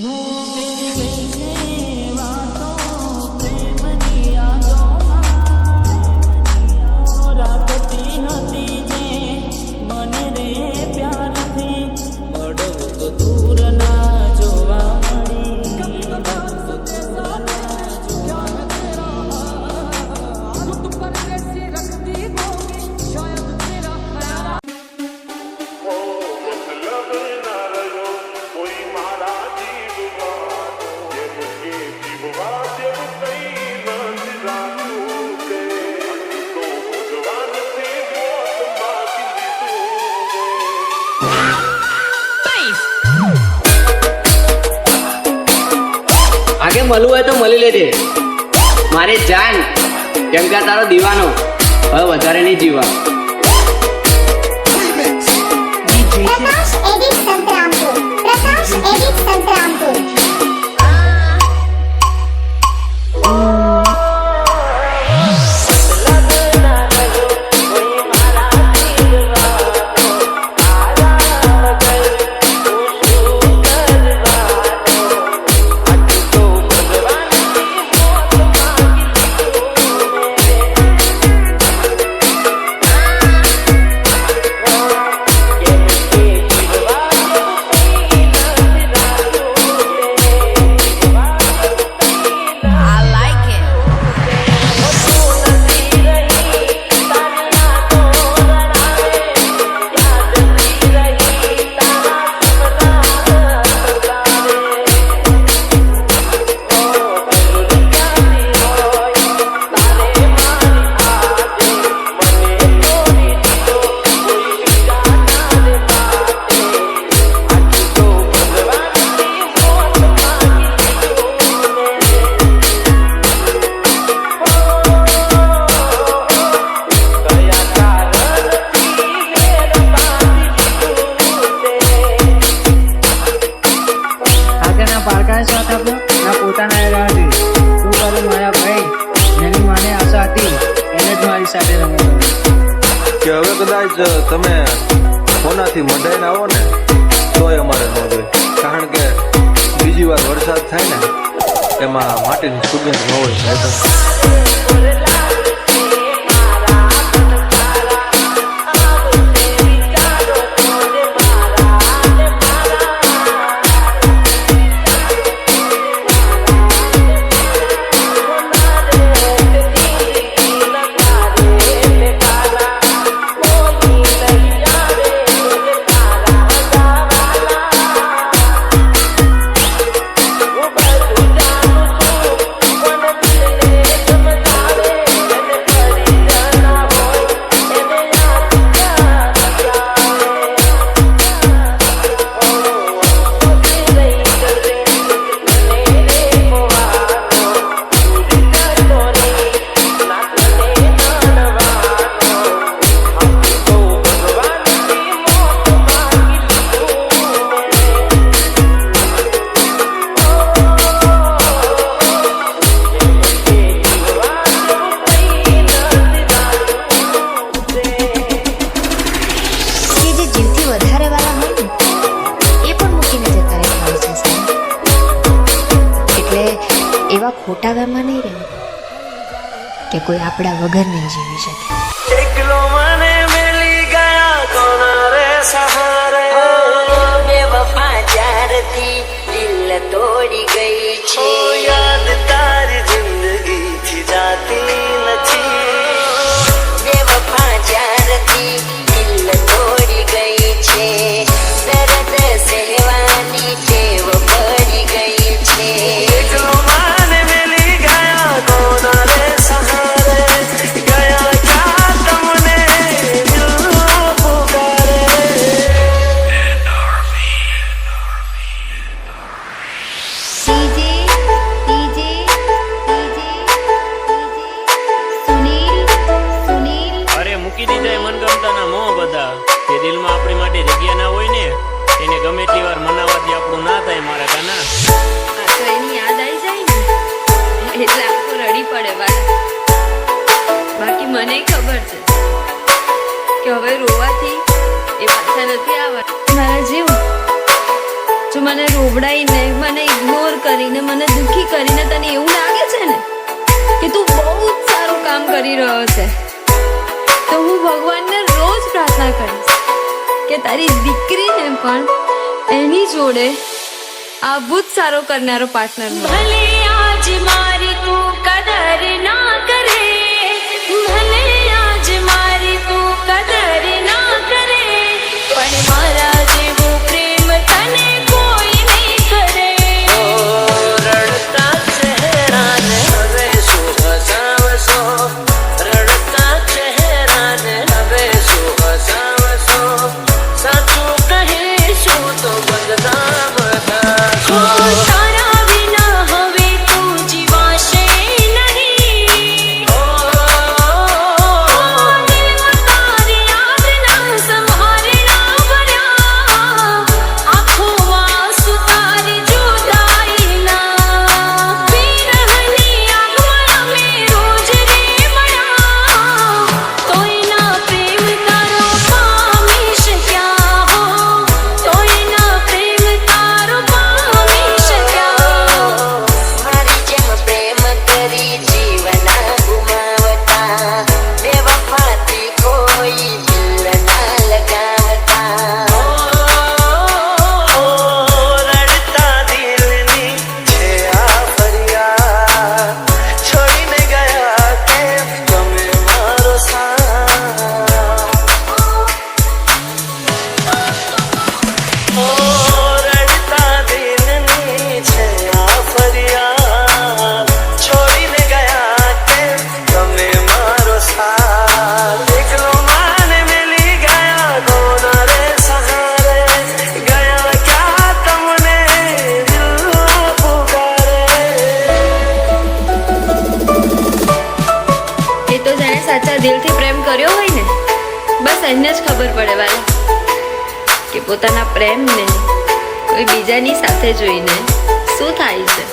Moving crazy, rock મળવું હોય તો મળી લેજે. મારે જાન કેમ કે તારો દીવાનો. હવે વધારે નહીં જીવા કદાચ તમે કોનાથી મઢાઈને આવો ને, તોય અમારે ન જોઈએ. કારણ કે બીજી વાર વરસાદ થાય ને, એમાં માટીની સુગંધ ન હોય. એવા ખોટા ગામમાં નહીં રહેવું. કે કોઈ આપણા વગર નહીં જીવી શકે. એકલો મને મેલી ગયા કોના રે સહારે. બેવફા જ્યારથી દિલ તોડી ગઈ. પોતાની જગ્યા ના હોય ને, એને ગમે એટલી વાર મનાવાથી આપણું ના થાય મારા ગાના એની યાદ આવી જાય ને, એટલે આખું રડી પડે વાત. બાકી મને ખબર છે કે હવે રોવાથી એ પાછા નથી આવવા. મારા જીવ, જો મને રોવડાઈને, મને ઇગ્નોર કરીને, મને દુઃખી કરીને તને એવું લાગે છે ને, કે તું બહુ જ સારું કામ કરી રહ્યો છે, તો હું ભગવાનને રોજ પ્રાર્થના કરીશ. કે તારી દીકરીને પણ એની જોડે આ ભૂત સારો કરનારો પાર્ટનર ભલે આજ મારી તું કદર ના ખબર પડે વાલી કે પોતાના પ્રેમને કોઈ બીજાની સાથે જોઈને શું થાય છે?